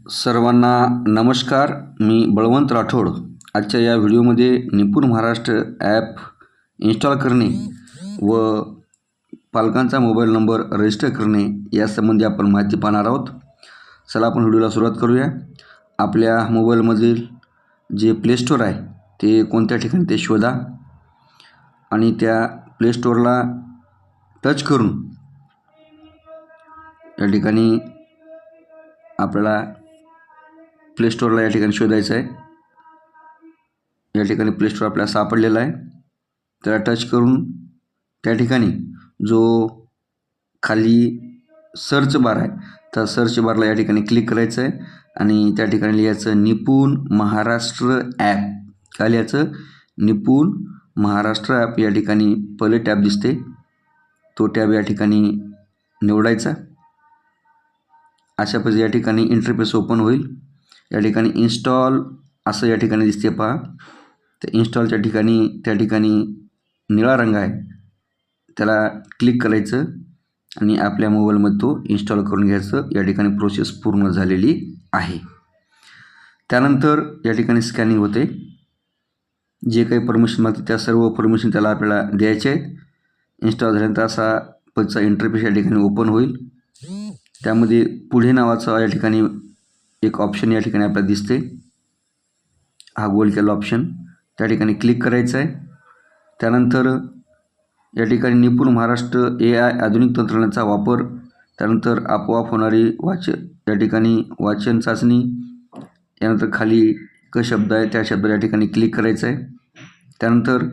सर्वांना नमस्कार मी बळवंत राठोड. आजच्या या व्हिडिओमध्ये निपुण महाराष्ट्र ॲप इन्स्टॉल करणे व पालकांचा मोबाईल नंबर रजिस्टर करणे यासंबंधी आपण माहिती पाहणार आहोत. चला आपण व्हिडिओला सुरुवात करूया. आपल्या मोबाईलमधील जे प्लेस्टोअर आहे ते कोणत्या ठिकाणी ते शोधा आणि त्या प्लेस्टोअरला टच करून या ठिकाणी आपल्याला प्ले स्टोअरला या ठिकाणी शोधायचं आहे. या ठिकाणी प्ले स्टोअर आपल्याला सापडलेला आहे. त्याला टच करून त्या ठिकाणी जो खाली सर्च बार आहे त्या सर्च बारला या ठिकाणी क्लिक करायचं आहे आणि त्या ठिकाणी लिहायचं निपुण महाराष्ट्र ॲप काय लिहायचं? निपुण महाराष्ट्र ॲप या ठिकाणी पहिले टॅब दिसते. तो टॅब या ठिकाणी निवडायचा. अशा पद्धती या ठिकाणी इंटरफेस ओपन होईल. या ठिकाणी इन्स्टॉल असं या ठिकाणी दिसते पहा. त्या इन्स्टॉलच्या ठिकाणी त्या ठिकाणी निळा रंग आहे. त्याला क्लिक करायचं आणि आपल्या मोबाईलमध्ये तो इन्स्टॉल करून घ्यायचं. या ठिकाणी प्रोसेस पूर्ण झालेली आहे. त्यानंतर या ठिकाणी स्कॅनिंग होते. जे काही परमिशन मागते त्या सर्व परमिशन त्याला आपल्याला द्यायचे आहेत. इन्स्टॉल झाल्यानंतर असा पदचा इंटरफेस या ठिकाणी ओपन होईल. त्यामध्ये पुढे नावाचा या ठिकाणी एक ऑप्शन या ठिकाणी आपल्याला दिसते हा गोल केला ऑप्शन त्या ठिकाणी क्लिक करायचं आहे त्यानंतर या ठिकाणी निपुण महाराष्ट्र ए आय आधुनिक तंत्रज्ञानाचा वापर. त्यानंतर आपोआप होणारी वाच या ठिकाणी वाचन चाचणी. यानंतर खाली क शब्द आहे त्या शब्दाला या ठिकाणी क्लिक करायचं आहे त्यानंतर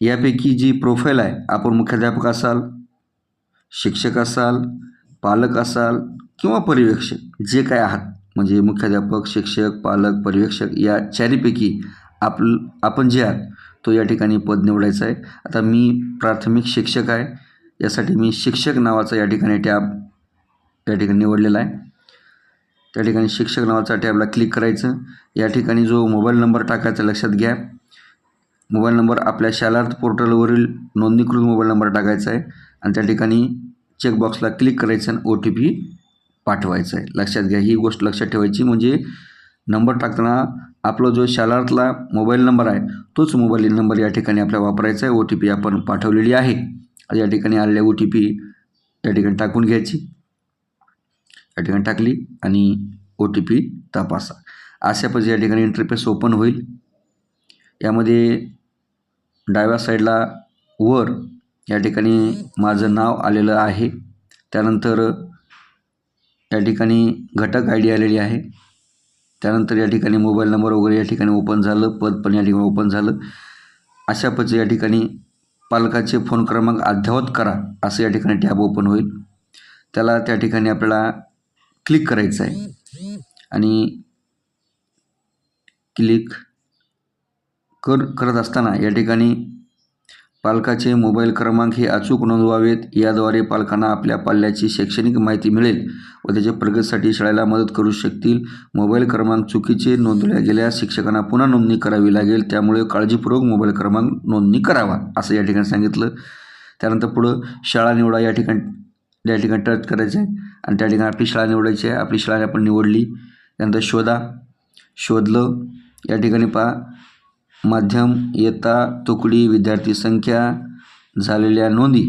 यापैकी जी प्रोफाईल आहे आपण मुख्याध्यापक असाल शिक्षक असाल पालक असाल किंवा पर्यवेक्षक जे काय आहात म्हणजे मुख्याध्यापक शिक्षक पालक पर्यवेक्षक या चारीपैकी आप आपण जे आहात तो या ठिकाणी पद निवडायचा आहे. आता मी प्राथमिक शिक्षक आहे यासाठी मी शिक्षक नावाचा या ठिकाणी टॅब या ठिकाणी निवडलेला आहे. त्या ठिकाणी शिक्षक नावाचा टॅबला क्लिक करायचं. या ठिकाणी जो मोबाईल नंबर टाकायचा लक्षात घ्या. मोबाईल नंबर आपल्या शालार्थ पोर्टलवरील नोंदणीकृत मोबाईल नंबर टाकायचा आहे आणि त्या ठिकाणी चेकबॉक्सला क्लिक करायचं आणि ओ टी पी पाठवायचं आहे लक्षात घ्या ही गोष्ट लक्षात ठेवायची म्हणजे नंबर टाकताना आपला जो शालार्थला मोबाईल नंबर आहे तोच मोबाईल नंबर या ठिकाणी आपल्याला वापरायचा आहे. ओ टी पी आपण पाठवलेली आहे. या ठिकाणी आलेल्या ओ टी पी या ठिकाणी टाकून घ्यायची. या ठिकाणी टाकली आणि ओ टी पी तपासा. अशा पद्धती या ठिकाणी इंटरफेस ओपन होईल. यामध्ये डाव्या साईडला वर या ठिकाणी माझं नाव आलेलं आहे. त्यानंतर या ठिकाणी घटक आय डी आलेली आहे. त्यानंतर या ठिकाणी मोबाईल नंबर वगैरे या ठिकाणी ओपन झालं पद पण या ठिकाणी ओपन झालं. अशा पद्धती या ठिकाणी पालकाचे फोन क्रमांक अद्ययावत करा असं या ठिकाणी टॅब ओपन होईल. त्याला त्या ठिकाणी आपल्याला क्लिक करायचं आहे. आणि क्लिक कर करत असताना या ठिकाणी पालकाचे मोबाईल क्रमांक हे अचूक नोंदवावेत. याद्वारे पालकांना आपल्या पाल्याची शैक्षणिक माहिती मिळेल व त्याच्या प्रगतीसाठी शाळेला मदत करू शकतील. मोबाईल क्रमांक चुकीचे नोंदवल्या गेल्यास शिक्षकांना पुन्हा नोंदणी करावी लागेल. त्यामुळे काळजीपूर्वक मोबाईल क्रमांक नोंदणी करावा असं या ठिकाणी सांगितलं. त्यानंतर पुढं शाळा निवडा या ठिकाणी या ठिकाणी टच करायचं आहे आणि त्या ठिकाणी आपली शाळा निवडायची आहे. आपली शाळा आपण निवडली. त्यानंतर शोधा शोधलं. या ठिकाणी पहा. माध्यम इयत्ता तुकडी विद्यार्थी संख्या झालेल्या नोंदी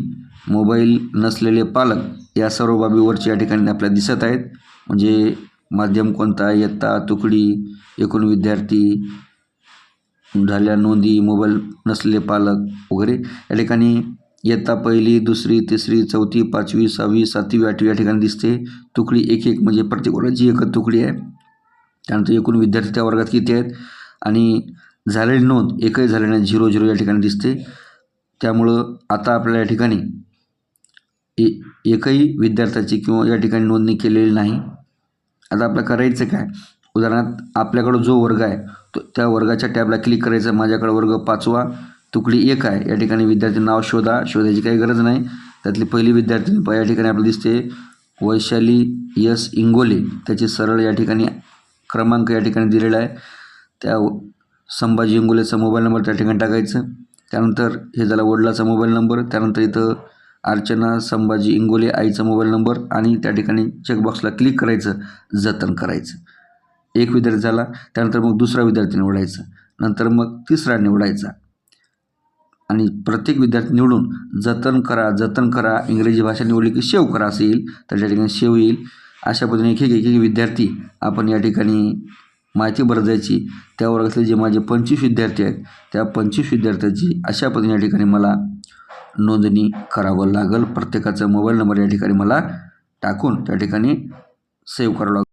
मोबाईल नसलेले पालक या सर्व बाबी वरच्या या ठिकाणी आपल्याला दिसत आहेत. म्हणजे माध्यम कोणता इयत्ता तुकडी एकूण विद्यार्थी झाल्या नोंदी मोबाईल नसलेले पालक वगैरे या ठिकाणी इयत्ता पहिली दुसरी तिसरी चौथी पाचवी सहावी सातवी आठवी या ठिकाणी दिसते. तुकडी एक एक म्हणजे प्रत्येक वर्गाची एकच तुकडी आहे. त्यानंतर एकूण विद्यार्थी त्या वर्गात किती आहेत? आणि झालेली नोंद एकही झालेली नाही. झिरो झिरो या ठिकाणी दिसते. त्यामुळं आता आपल्याला या ठिकाणी ए एकही विद्यार्थ्याची किंवा या ठिकाणी नोंदणी केलेली नाही. आता आपलं करायचं काय? उदाहरणार्थ आपल्याकडं जो वर्ग आहे तो त्या वर्गाच्या टॅबला क्लिक करायचा माझ्याकडं वर्ग पाचवा तुकडी एक आहे या ठिकाणी विद्यार्थी नाव शोधा शोधायची काही गरज नाही. त्यातली पहिली विद्यार्थी या ठिकाणी आपल्याला दिसते वैशाली यस इंगोले. त्याची सरळ या ठिकाणी क्रमांक या ठिकाणी दिलेला आहे. त्या संभाजी इंगोलेचा मोबाईल नंबर त्या ठिकाणी टाकायचं. त्यानंतर हे झाला वडिलाचा मोबाईल नंबर. त्यानंतर इथं अर्चना संभाजी इंगोले आईचा मोबाईल नंबर आणि त्या ठिकाणी चेकबॉक्सला क्लिक करायचं जतन करायचं. एक विद्यार्थी झाला त्यानंतर मग दुसरा विद्यार्थी निवडायचा. नंतर मग तिसरा निवडायचा. आणि प्रत्येक विद्यार्थी निवडून जतन करा जतन करा इंग्रजी भाषा निवडली की शेव करा असं येईल तर त्या ठिकाणी शेव येईल. अशा पद्धतीने एक एक एक एक विद्यार्थी आपण या ठिकाणी माहिती भरत जायची त्या वर्गातले जे माझे पंचवीस विद्यार्थी आहेत त्या पंचवीस विद्यार्थ्यांची अशा पद्धतीने या ठिकाणी मला नोंदणी करावं लागेल. प्रत्येकाचा मोबाईल नंबर या ठिकाणी मला टाकून त्या ठिकाणी सेव्ह करावं लागेल.